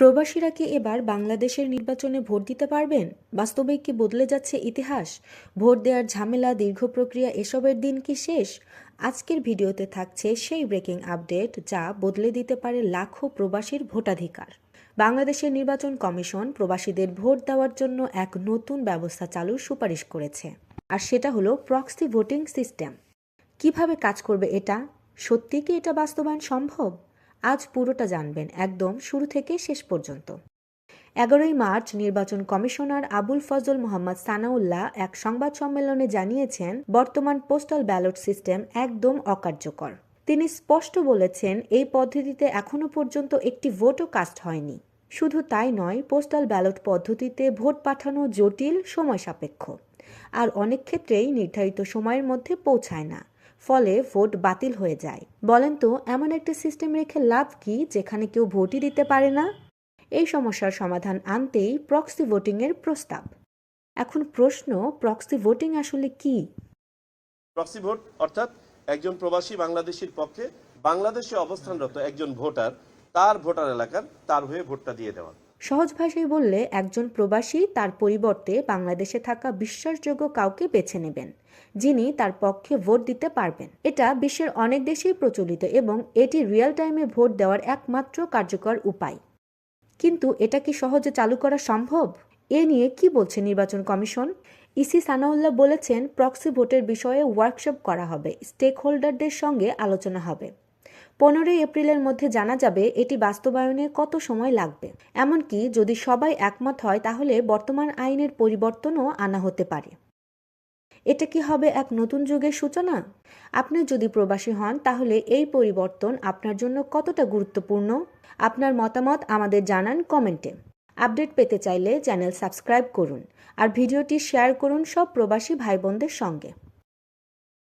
প্রবাসীরা কি এবার বাংলাদেশের নির্বাচনে ভোট দিতে পারবেন? বাস্তবে কি বদলে যাচ্ছে ইতিহাস? ভোট দেওয়ার ঝামেলা, দীর্ঘ প্রক্রিয়া, এসবের দিন কি শেষ? আজকের ভিডিওতে থাকছে সেই ব্রেকিং আপডেট যা বদলে দিতে পারে লাখো প্রবাসীর ভোটাধিকার। বাংলাদেশের নির্বাচন কমিশন প্রবাসীদের ভোট দেওয়ার জন্য এক নতুন ব্যবস্থা চালুর সুপারিশ করেছে। আর সেটা হলো প্রক্সি ভোটিং সিস্টেম। কীভাবে কাজ করবে এটা? সত্যি কি এটা বাস্তবায়ন সম্ভব? আজ পুরোটা জানবেন একদম শুরু থেকে শেষ পর্যন্ত। এগারোই মার্চ নির্বাচন কমিশনার আবুল ফজল মোহাম্মদ সানাউল্লাহ এক সংবাদ সম্মেলনে জানিয়েছেন, বর্তমান পোস্টাল ব্যালট সিস্টেম একদম অকার্যকর। তিনি স্পষ্ট বলেছেন, এই পদ্ধতিতে এখনও পর্যন্ত একটি ভোটও কাস্ট হয়নি। শুধু তাই নয়, পোস্টাল ব্যালট পদ্ধতিতে ভোট পাঠানো জটিল, সময় সাপেক্ষ। আর অনেক ক্ষেত্রেই নির্ধারিত সময়ের মধ্যে পৌঁছায় না। ফলে ভোট বাতিল হয়ে যায়। বলেন তো, এমন একটা সিস্টেম রেখে লাভ কি যেখানে কেউ ভোটই দিতে পারে না? এই সমস্যার সমাধান আনতেই প্রক্সি ভোটিংয়ের প্রস্তাব। এখন প্রশ্ন প্রক্সি ভোটিং আসলে কি? প্রক্সি ভোট অর্থাৎ একজন প্রবাসী বাংলাদেশির পক্ষে বাংলাদেশে অবস্থানরত একজন ভোটার তার ভোটার এলাকার তার হয়ে ভোটটা দিয়ে দেওয়া। সহজ ভাষায় বললে একজন প্রবাসী তার পরিবর্তে বাংলাদেশে থাকা বিশ্বাসযোগ্য কাউকে বেছে নেবেন, যিনি তার পক্ষে ভোট দিতে পারবেন। এটা বিশ্বের অনেক দেশেই প্রচলিত এবং এটি রিয়েল টাইমে ভোট দেওয়ার একমাত্র কার্যকর উপায়। কিন্তু এটা কি সহজে চালু করা সম্ভব? এ নিয়ে কি বলছে নির্বাচন কমিশন? ইসি সানাউল্লাহ বলেছেন প্রক্সি ভোটের বিষয়ে ওয়ার্কশপ করা হবে স্টেক হোল্ডারদের সঙ্গে আলোচনা হবে। পনেরোই এপ্রিলের মধ্যে জানা যাবে এটি বাস্তবায়নে কত সময় লাগবে। এমনকি যদি সবাই একমত হয়, তাহলে বর্তমান আইনের পরিবর্তনও আনা হতে পারে। এটা কি হবে এক নতুন যুগের সূচনা? আপনি যদি প্রবাসী হন, তাহলে এই পরিবর্তন আপনার জন্য কতটা গুরুত্বপূর্ণ? আপনার মতামত আমাদের জানান কমেন্টে। আপডেট পেতে চাইলে চ্যানেল সাবস্ক্রাইব করুন আর ভিডিওটি শেয়ার করুন সব প্রবাসী ভাই বোনদের সঙ্গে।